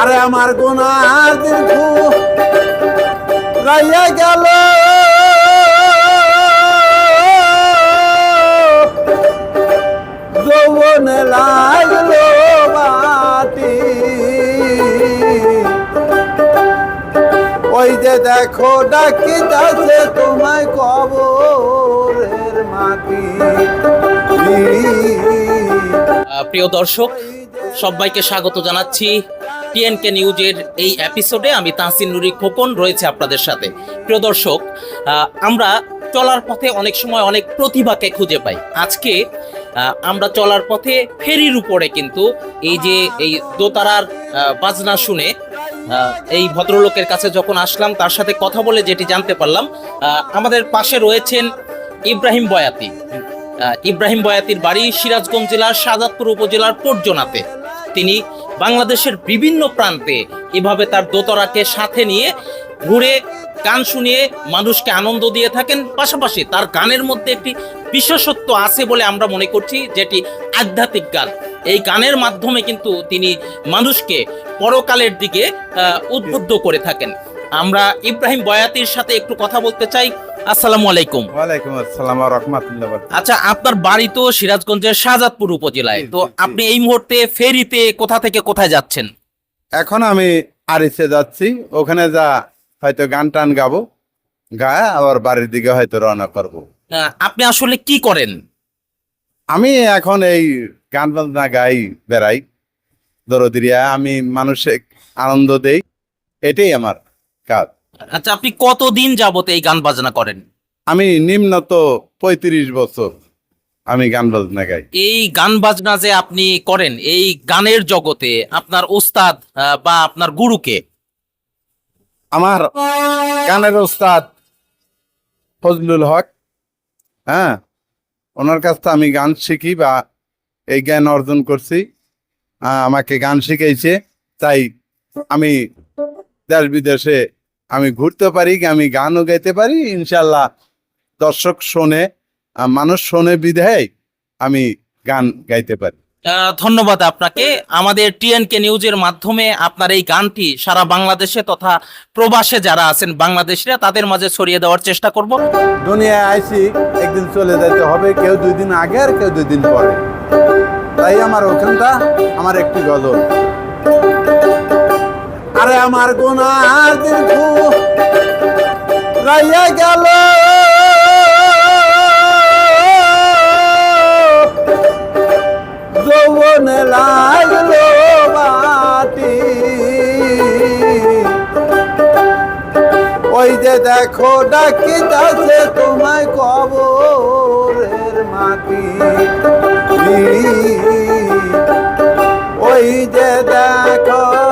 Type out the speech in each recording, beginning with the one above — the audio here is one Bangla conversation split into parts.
আরে আমার গুনার খুব রাইয়া গেল। যৌবনে লাগল মাটি ওই যে দেখো ডাকি যাচ্ছে তোমায় কবরের মাটি। প্রিয় দর্শক, সবাইকে স্বাগত জানাচ্ছি। টিএনকে নিউজের এই এপিসোডে আমি তাহসিন নুরি খোকন রয়েছে আপনাদের সাথে। প্রিয় দর্শক আমরা চলার পথে অনেক সময় অনেক প্রতিভাকে খুঁজে পাই। আজকে আমরা চলার পথে ফেরির উপরে কিন্তু এই যে এই দোতারার বাজনা শুনে এই ভদ্রলোকের কাছে যখন আসলাম, তার সাথে কথা বলে যেটি জানতে পারলাম আমাদের পাশে রয়েছেন ইব্রাহিম বয়াতি। ইব্রাহিম বয়াতির বাড়ি সিরাজগঞ্জ জেলার সাজাদপুর উপজেলার পর্যনাতে তিনি বাংলাদেশের বিভিন্ন প্রান্তে এভাবে তার দোতরাকে সাথে নিয়ে ঘুরে গান শুনিয়ে মানুষকে আনন্দ দিয়ে থাকেন। পাশাপাশি তার গানের মধ্যে একটি বিশেষত্ব আছে বলে আমরা মনে করছি, যেটি আধ্যাত্মিক গান। এই গানের মাধ্যমে কিন্তু তিনি মানুষকে পরকালের দিকে উদ্বুদ্ধ করে থাকেন। আমরা ইব্রাহিম বয়াতির সাথে একটু কথা বলতে চাই। আসসালামু আলাইকুম। ওয়ালাইকুম আসসালাম রহমতুল্লাহ আচ্ছা আপনার বাড়ি তো সিরাজগঞ্জের শাহজাদপুর উপজেলায়। তো। আপনি এই মুহূর্তে ফেরিতে কোথা থেকে কোথায় যাচ্ছেন? এখন আমি আরিসে যাচ্ছি। ওখানে যা হয়তো গান টান গাবো গায়ে আবার বাড়ির দিকে হয়তো রওনা করব। আপনি আসলে কি করেন? আমি এখন এই গান বাজনা গাই বেড়াই। দরদিরিয়া আমি মানুষে আনন্দ দেই। এটাই আমার কাজ। আচ্ছা আপনি কতদিন যাবত এই গান বাজনা করেন? আমি নিম্নত পঁয়ত্রিশ বছর আমি গান বাজনা গাই। এই গান বাজনা যে আপনি করেন এই গানের জগতে আপনার ওস্তাদ বা আপনার গুরুকে? আমার গানের ওস্তাদ ফজলুল হক হ্যাঁ ওনার কাছ থেকে আমি গান শিখি বা এই জ্ঞান অর্জন করছি। আহ, আমাকে গান শিখাইছে তাই আমি দেশ বিদেশে আমি ঘুরতে পারি আমি গানও গাইতে পারি ইনশাল্লাহ দর্শক শোনে মানুষ শোনে বিধায় আমি গান গাইতে পারি। ধন্যবাদ আপনাকে। আমাদের টিএনকে নিউজের মাধ্যমে আপনার এই গানটি সারা বাংলাদেশে তথা প্রবাসে যারা আছেন বাংলাদেশিরা তাদের মাঝে ছড়িয়ে দেওয়ার চেষ্টা করব। দুনিয়ায় আইসি একদিন চলে যেতে হবে কেউ দুই দিন আগে আর কেউ দুই দিন পরে। তাই আমার ওখানটা আমার একটি গজল। আরে আমার গুনার খুব রাইয়া গেল। যৌবনে লাগল মাটি ওই যে দেখো ডাকি যাচ্ছে তোমায় কবরের মাটি। ওই যে দেখো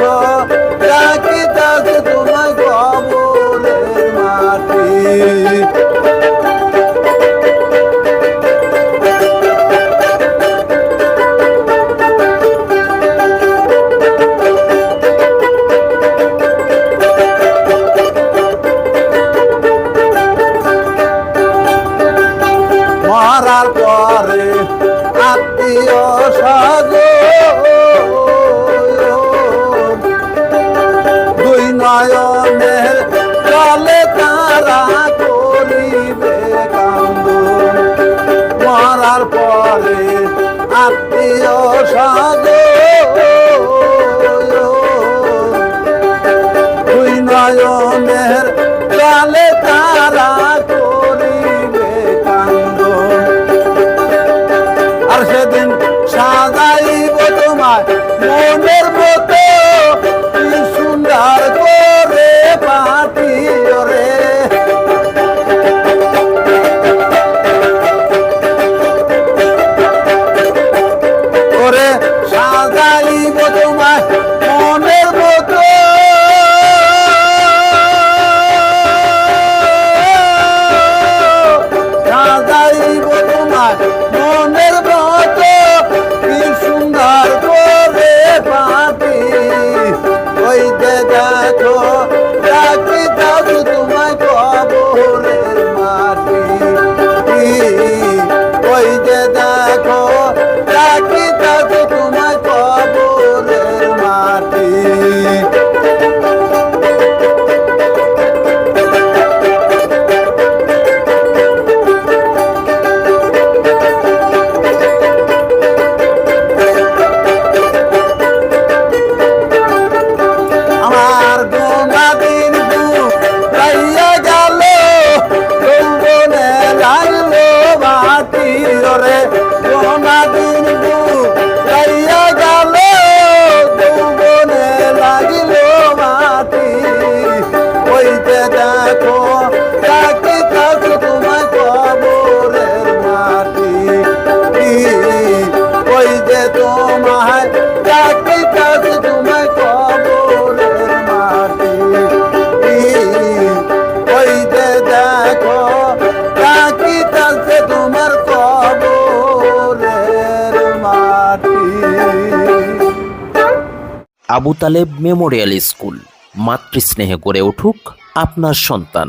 싶어 নয়নের জলে তারা করিবে কান্দ মরার পরে আত্মীয় সাদ দুই নয়ন দেখো তোমার কবরের আবু তালেব মেমোরিয়াল স্কুল মাতৃস্নেহে গড়ে উঠুক আপনার সন্তান।